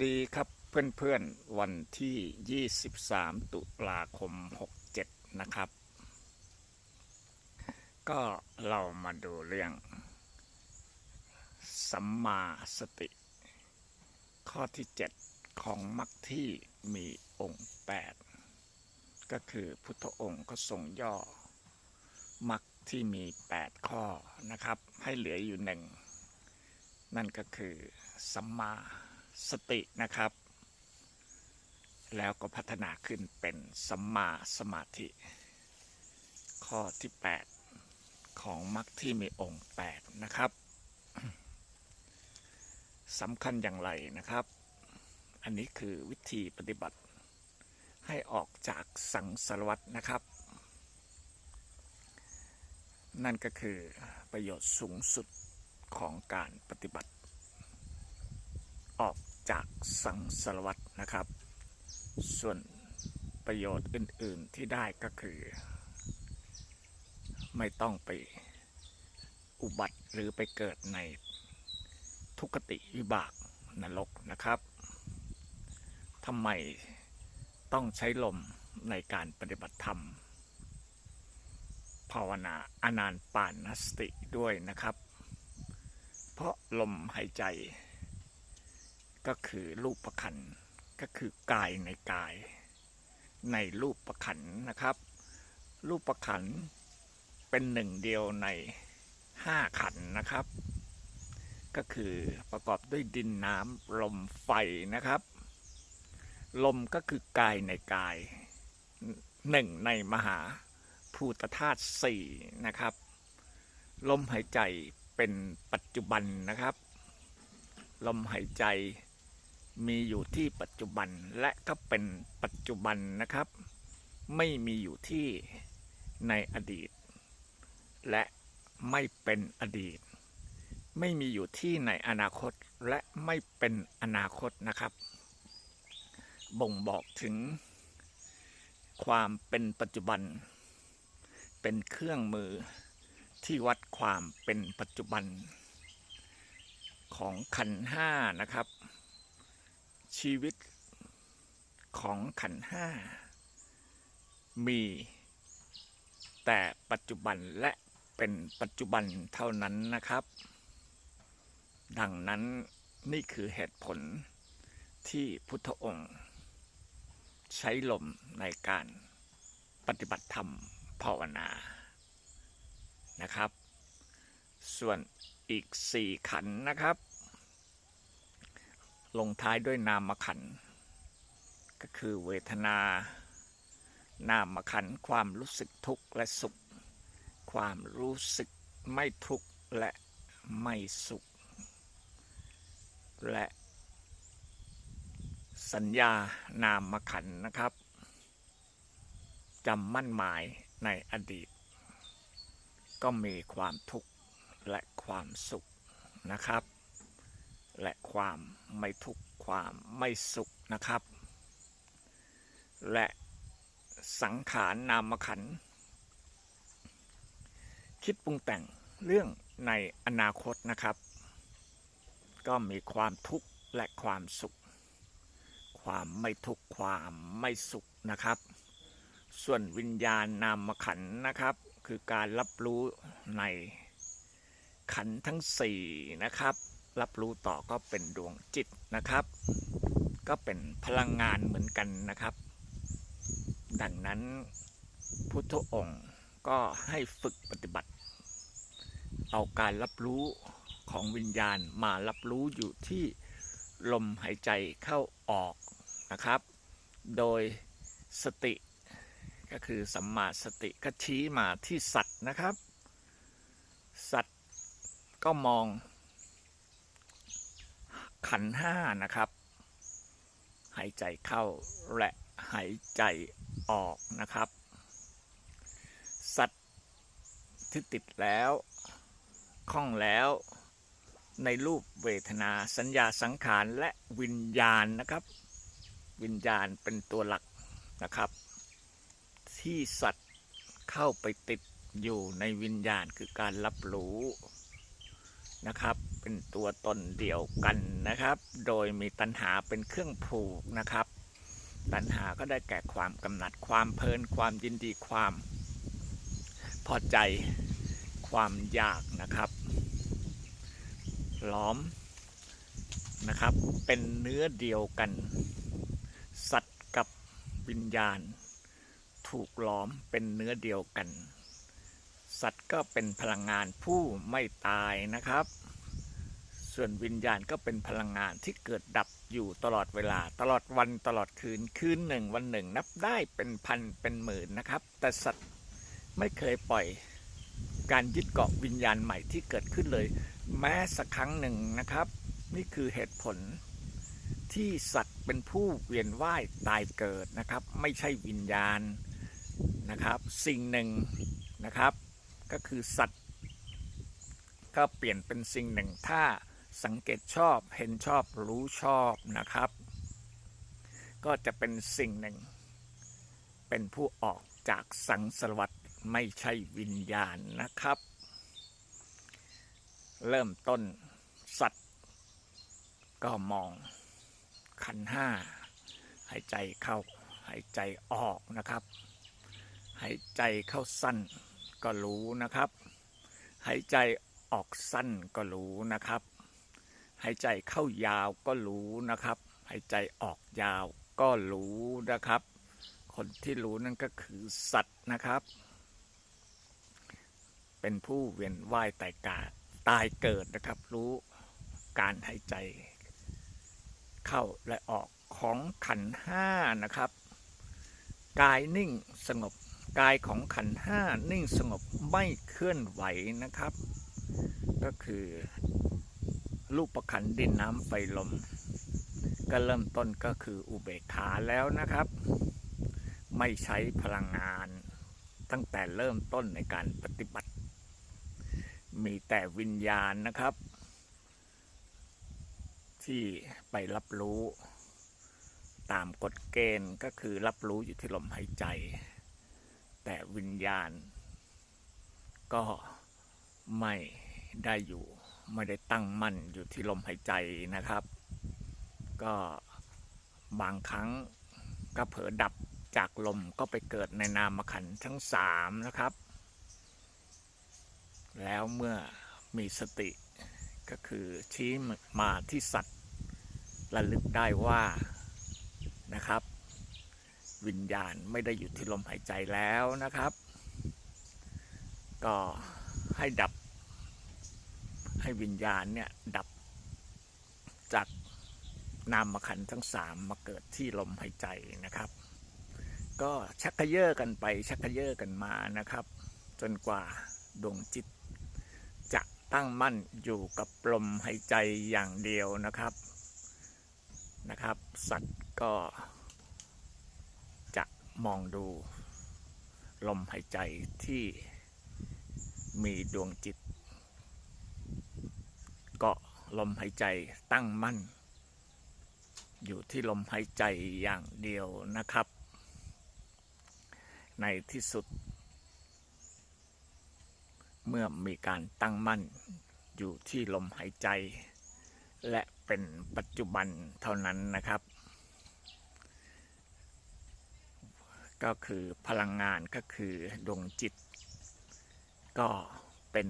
ดีครับเพื่อนๆวันที่ 23 ตุลาคม 67 นะครับ ก็เรามาดูเรื่อง สัมมาสติ ข้อที่ 7 ของมรรคที่มีองค์ 8 ก็คือพุทธองค์ก็ทรงย่อมรรคที่มี 8 ข้อนะครับ ให้เหลืออยู่หนึ่งนั่นก็คือสัมมา สตินะครับ แล้วก็พัฒนาขึ้นเป็นสัมมาสมาธิ ข้อที่ 8 ของมรรคที่มีองค์ 8 นะครับสำคัญอย่างไรนะครับ อันนี้คือวิธีปฏิบัติให้ออกจากสังสารวัตรนะครับ นั่นก็คือประโยชน์สูงสุดของการปฏิบัติ ออกจากสังสารวัตรนะครับ ส่วนประโยชน์อื่น ๆที่ได้ก็คือ ไม่ต้องไปอุบัติหรือไปเกิดในทุกขติวิบากนรกนะครับทำไมต้องใช้ลมในการปฏิบัติธรรม ภาวนาอานานปานสติด้วยนะครับ เพราะลมหายใจ ก็คือรูปประคันก็คือกายในกาย ในรูปประคันนะครับ รูปประคันเป็นหนึ่งเดียวในห้าขันนะครับ ก็คือประกอบด้วยดินน้ำลมไฟนะครับ ลมก็คือกายในกายหนึ่งในมหาภูตธาตุสี่นะครับ ลมหายใจเป็นปัจจุบันนะครับ ลมหายใจ มีอยู่ที่ปัจจุบันและก็เป็นปัจจุบันนะครับ ไม่มีอยู่ที่ในอดีต และไม่เป็นอดีต ไม่มีอยู่ที่ในอนาคตและไม่เป็นอนาคตนะครับ บ่งบอกถึง ความเป็นปัจจุบัน เป็นเครื่องมือที่วัดความเป็นปัจจุบัน ของขันห้านะครับ ชีวิตของขันห้า มี แต่ปัจจุบันและเป็นปัจจุบันเท่านั้นนะครับ ดังนั้นนี่คือเหตุผลที่พุทธองค์ ใช้ลมในการปฏิบัติธรรมภาวนานะครับ ส่วนอีกสี่ขันนะครับ ลงท้ายด้วยนามขันก็คือเวทนา นามขันความรู้สึกทุกข์และสุข ความรู้สึกไม่ทุกข์และไม่สุข และสัญญานามขันนะครับจำมั่นหมายในอดีต ก็มีความทุกข์และความสุขนะครับ และความไม่ทุกข์ความไม่สุขนะครับ และสังขารนามขัน คิดปรุงแต่งเรื่องในอนาคตนะครับ ก็มีความทุกข์และความสุข ความไม่ทุกข์ความไม่สุขนะครับ ส่วนวิญญาณนามขันนะครับ คือการรับรู้ในขันทั้งสี่นะครับ รับรู้ต่อก็เป็นดวงจิตนะครับ ก็เป็นพลังงานเหมือนกันนะครับ ดังนั้นพุทธองค์ก็ให้ฝึกปฏิบัติ เอาการรับรู้ของวิญญาณมารับรู้อยู่ที่ลมหายใจเข้าออกนะครับ โดยสติก็คือสัมมาสติก็ชี้มาที่สัตว์นะครับ สัตว์ก็มอง ขันห้านะครับ หายใจเข้าและหายใจออกนะครับ สัตว์ที่ติดแล้วคล่องแล้วในรูปเวทนาสัญญาสังขารและวิญญาณนะครับ วิญญาณเป็นตัวหลักนะครับ ที่สัตว์เข้าไปติดอยู่ในวิญญาณคือการรับรู้นะครับ เป็นตัวตนเดียวกันนะครับ โดยมีตัณหาเป็นเครื่องผูกนะครับ ตัณหาก็ได้แก่ความกำหนัดความเพลินความยินดีความ พอใจความอยากนะครับ ล้อมนะครับ เป็นเนื้อเดียวกัน สัตว์กับวิญญาณ ถูกล้อมเป็นเนื้อเดียวกัน สัตว์ก็เป็นพลังงานผู้ไม่ตายนะครับ ส่วนวิญญาณก็เป็นพลังงานที่เกิดดับอยู่ตลอดเวลา ตลอดวันตลอดคืนคืนหนึ่งวันหนึ่งนับได้เป็นพันเป็นหมื่นนะครับ แต่สัตว์ไม่เคยปล่อยการยึดเกาะวิญญาณใหม่ที่เกิดขึ้นเลย แม้สักครั้งหนึ่งนะครับ นี่คือเหตุผลที่สัตว์เป็นผู้เวียนว่ายตายเกิดนะครับ ไม่ใช่วิญญาณนะครับ สิ่งหนึ่งนะครับ ก็คือสัตว์ ก็เปลี่ยนเป็นสิ่งหนึ่งถ้า สังเกตชอบเห็นชอบรู้ชอบนะครับ ก็จะเป็นสิ่งหนึ่ง เป็นผู้ออกจากสังสารวัตไม่ใช่วิญญาณนะครับ เริ่มต้นสัตว์ ก็มองขันห้าหายใจเข้าหายใจออกนะครับหายใจเข้าสั้นก็รู้นะครับ หายใจออกสั้นก็รู้นะครับ หายใจเข้ายาวก็รู้นะครับ หายใจออกยาวก็รู้นะครับ คนที่รู้นั่นก็คือสัตว์นะครับ เป็นผู้เวียนว่ายตายกาตายเกิดนะครับ รู้การหายใจ เข้าและออกของขันห้านะครับ กายนิ่งสงบกายของขันห้านิ่งสงบไม่เคลื่อนไหวนะครับ ก็คือ รูปประคันดินน้ำไฟลม ก็เริ่มต้นก็คืออุเบกขาแล้วนะครับ ไม่ใช้พลังงาน ตั้งแต่เริ่มต้นในการปฏิบัติ มีแต่วิญญาณนะครับ ที่ไปรับรู้ตามกฎเกณฑ์ก็คือรับรู้อยู่ที่ลมหายใจ แต่วิญญาณก็ไม่ได้อยู่ ไม่ได้ตั้งมั่นอยู่ที่ลมหายใจนะครับ ก็บางครั้งก็เผลอดับจากลมก็ไปเกิดในนามขันทั้งสามนะครับ แล้วเมื่อมีสติก็คือชี้มาที่สัตว์ระลึกได้ว่านะครับ วิญญาณไม่ได้อยู่ที่ลมหายใจแล้วนะครับ ก็ให้ดับ ให้วิญญาณเนี่ยดับจากนามขันทั้งสามมาเกิดที่ลมหายใจนะครับ ก็ชักกระเยาะกันไปชักกระเยาะกันมานะครับ จนกว่าดวงจิต จะตั้งมั่นอยู่กับลมหายใจอย่างเดียวนะครับนะครับ สัตว์ก็จะมองดูลมหายใจที่มีดวงจิต ก็ลมหายใจตั้งมั่น อยู่ที่ลมหายใจอย่างเดียวนะครับ ในที่สุด เมื่อมีการตั้งมั่น อยู่ที่ลมหายใจ และเป็นปัจจุบันเท่านั้นนะครับ ก็คือพลังงานก็คือดวงจิต ก็เป็น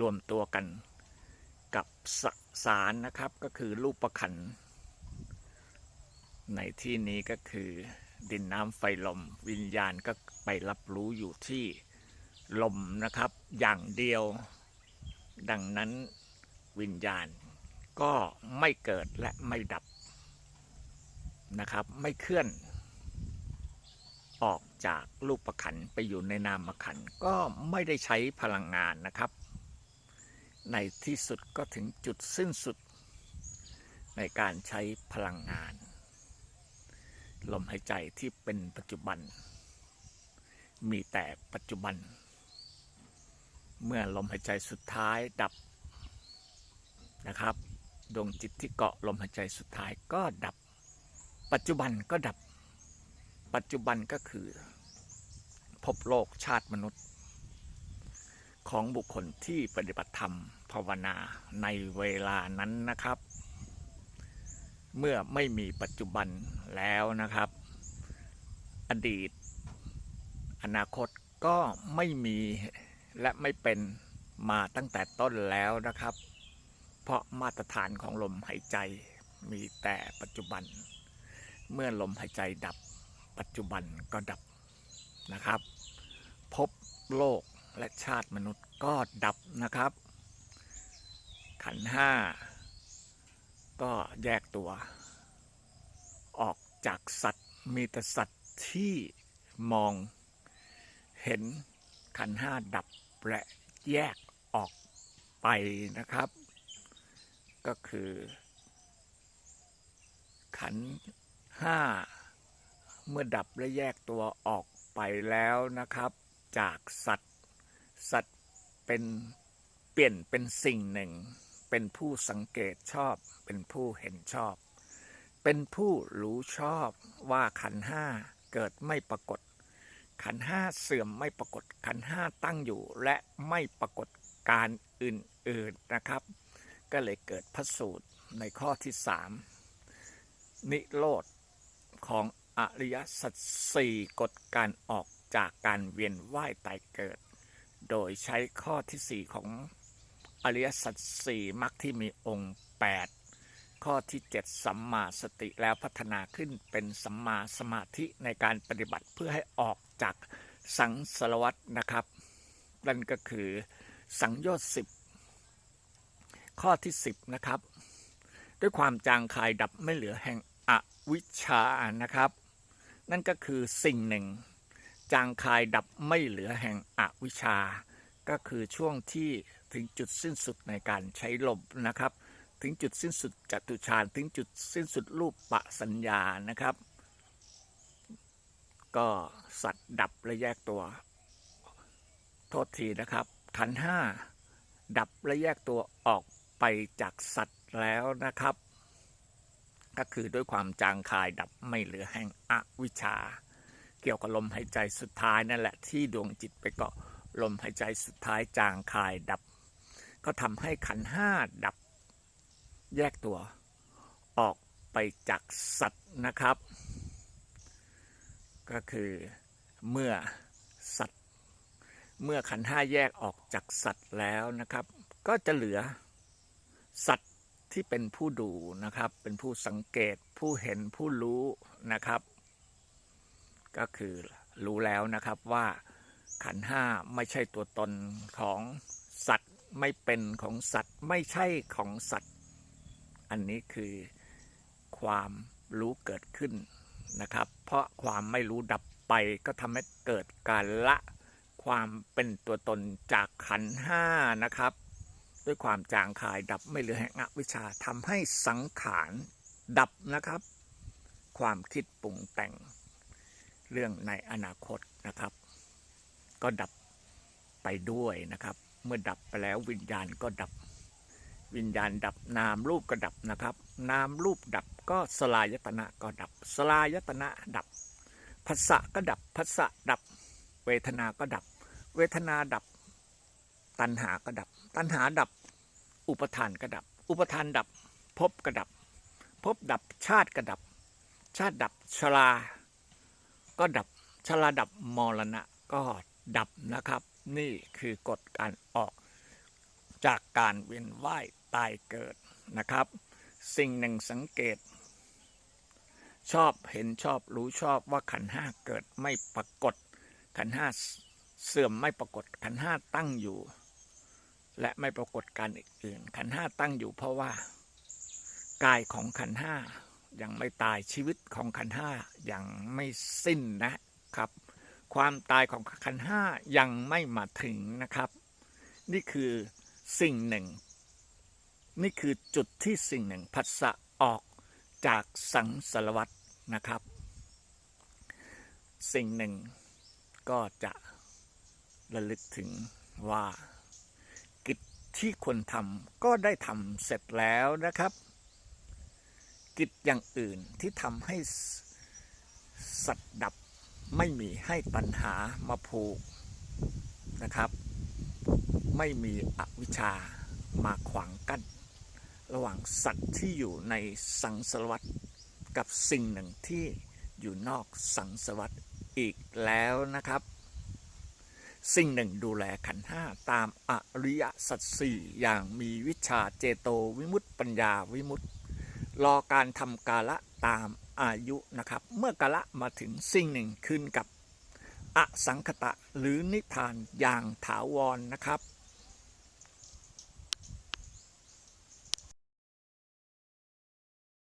รวมตัวกัน กับสสารนะครับก็คือรูปประคัน ในที่นี้ก็คือดินน้ำไฟลมวิญญาณก็ไปรับรู้อยู่ที่ลมนะครับอย่างเดียว ดังนั้นวิญญาณก็ไม่เกิดและไม่ดับนะครับ ไม่เคลื่อน ออกจากรูปประคันไปอยู่ในนามขันก็ไม่ได้ใช้พลังงานนะครับ ในที่สุดก็ถึงจุดสิ้นสุด ในการใช้พลังงาน ลมหายใจที่เป็นปัจจุบัน มีแต่ปัจจุบัน เมื่อลมหายใจสุดท้ายดับนะครับ ดวงจิตที่เกาะลมหายใจสุดท้ายก็ดับ ปัจจุบันก็ดับ ปัจจุบันก็คือพบโลกชาติมนุษย์ ของบุคคลที่ปฏิบัติธรรม ภาวนาในเวลานั้นนะครับ เมื่อไม่มีปัจจุบันแล้วนะครับ อดีต อนาคตก็ไม่มีและไม่เป็นมาตั้งแต่ต้นแล้วนะครับ เพราะมาตรฐานของลมหายใจมีแต่ปัจจุบัน เมื่อลมหายใจดับปัจจุบันก็ดับนะครับ พบโลกและชาติมนุษย์ก็ดับนะครับ ขันห้า ก็แยกตัว ออกจากสัตว์มีแต่สัตว์ที่มองเห็นขันห้าดับและแยกออกไปนะครับ ก็คือ ขันห้า เมื่อดับและแยกตัวออกไปแล้วนะครับ จากสัตว์ สัตว์เป็นเปลี่ยนเป็นสิ่งหนึ่ง เป็นผู้สังเกตชอบ เป็นผู้เห็นชอบ เป็นผู้รู้ชอบว่าขันห้าเกิดไม่ปรากฏ ขันห้าเสื่อมไม่ปรากฏ ขันห้าตั้งอยู่และไม่ปรากฏการอื่นๆนะครับ ก็เลยเกิดพระสูตรในข้อที่สามนิโรธของอริยสัจสี่กฎการออกจากการเวียนว่ายตายเกิด โดยใช้ข้อที่สี่ของ อริยสัจสี่มรรคที่มีองค์แปดข้อที่เจ็ดสัมมาสติแล้วพัฒนาขึ้นเป็นสัมมาสมาธิในการปฏิบัติเพื่อให้ออกจากสังสารวัตนะครับ นั่นก็คือสังโยชน์สิบข้อที่สิบนะครับ ด้วยความจางคายดับไม่เหลือแห่งอวิชชานะครับ นั่นก็คือสิ่งหนึ่ง จางคายดับไม่เหลือแห่งอวิชชา ก็คือช่วงที่ ถึงจุดสิ้นสุดในการใช้ลมนะครับ ถึงจุดสิ้นสุดจตุฌานถึงจุดสิ้นสุดรูปปะสัญญานะครับ ก็สัตว์ดับและแยกตัว โทษทีนะครับขันห้าดับและแยกตัวออกไปจากสัตว์แล้วนะครับ ก็คือด้วยความจางคายดับไม่เหลือแห่งอวิชชา เกี่ยวกับลมหายใจสุดท้ายนั่นแหละที่ดวงจิตไปเกาะลมหายใจสุดท้ายจางคายดับ ก็ทำให้ขันห้าดับแยกตัวออกไปจากสัตว์นะครับ ก็คือเมื่อสัตว์ เมื่อขันห้าแยกออกจากสัตว์แล้วนะครับ ก็จะเหลือสัตว์ที่เป็นผู้ดูนะครับ เป็นผู้สังเกตผู้เห็นผู้รู้นะครับ ก็คือรู้แล้วนะครับว่าขันห้าไม่ใช่ตัวตนของสัตว์ ไม่เป็นของสัตว์ ไม่ใช่ของสัตว์ อันนี้คือความรู้เกิดขึ้นนะครับ เพราะความไม่รู้ดับไปก็ทำให้เกิดการละความเป็นตัวตนจากขันห้านะครับ ด้วยความจางคายดับไม่เหลือแห่งอวิชชาทำให้สังขารดับนะครับ ความคิดปรุงแต่งเรื่องในอนาคตนะครับ ก็ดับไปด้วยนะครับ เมื่อดับไปแล้ววิญญาณก็ดับ วิญญาณดับนามรูปก็ดับนะครับ นามรูปดับก็สลายตนะก็ดับ สลายตนะดับภาษะก็ดับภาษะดับ เวทนาก็ดับ เวทนาดับ ตัณหาก็ดับ ตัณหาดับ อุปทานก็ดับ อุปทานดับภพก็ดับภพดับชาติก็ดับ ชาติดับชราก็ดับชราดับมรณะก็ดับนะครับ นี่คือกฎการออก จากการเวียนว่ายตายเกิดนะครับ สิ่งหนึ่งสังเกต ชอบเห็นชอบรู้ชอบว่าขันห้าเกิดไม่ปรากฏ ขันห้าเสื่อมไม่ปรากฏขันห้าตั้งอยู่ และไม่ปรากฏการอื่น ขันห้าตั้งอยู่เพราะว่ากายของขันห้ายังไม่ตายชีวิตของขันห้ายังไม่สิ้นนะครับ ความตายของขันห้ายังไม่มาถึงนะครับ นี่คือสิ่งหนึ่ง นี่คือจุดที่สิ่งหนึ่งพัสสะออกจากสังสารวัตนะครับ สิ่งหนึ่งก็จะระลึกถึงว่า กิจที่ควรทำก็ได้ทำเสร็จแล้วนะครับ กิจอย่างอื่นที่ทำให้สัตว์ดับ ไม่มีให้ตัณหามาผูกนะครับ ไม่มีอวิชามาขวางกั้นระหว่างสัตว์ที่อยู่ในสังสารวัตกับสิ่งหนึ่งที่อยู่นอกสังสารวัตอีกแล้วนะครับ สิ่งหนึ่งดูแลขันห้าตามอริยสัจสี่อย่างมีวิชาเจโตวิมุตติปัญญาวิมุตติรอการทำกาละตาม อายุนะครับ เมื่อกะละมาถึงสิ่งหนึ่งขึ้นกับอสังคตะหรือนิพพานอย่างถาวรนะครับ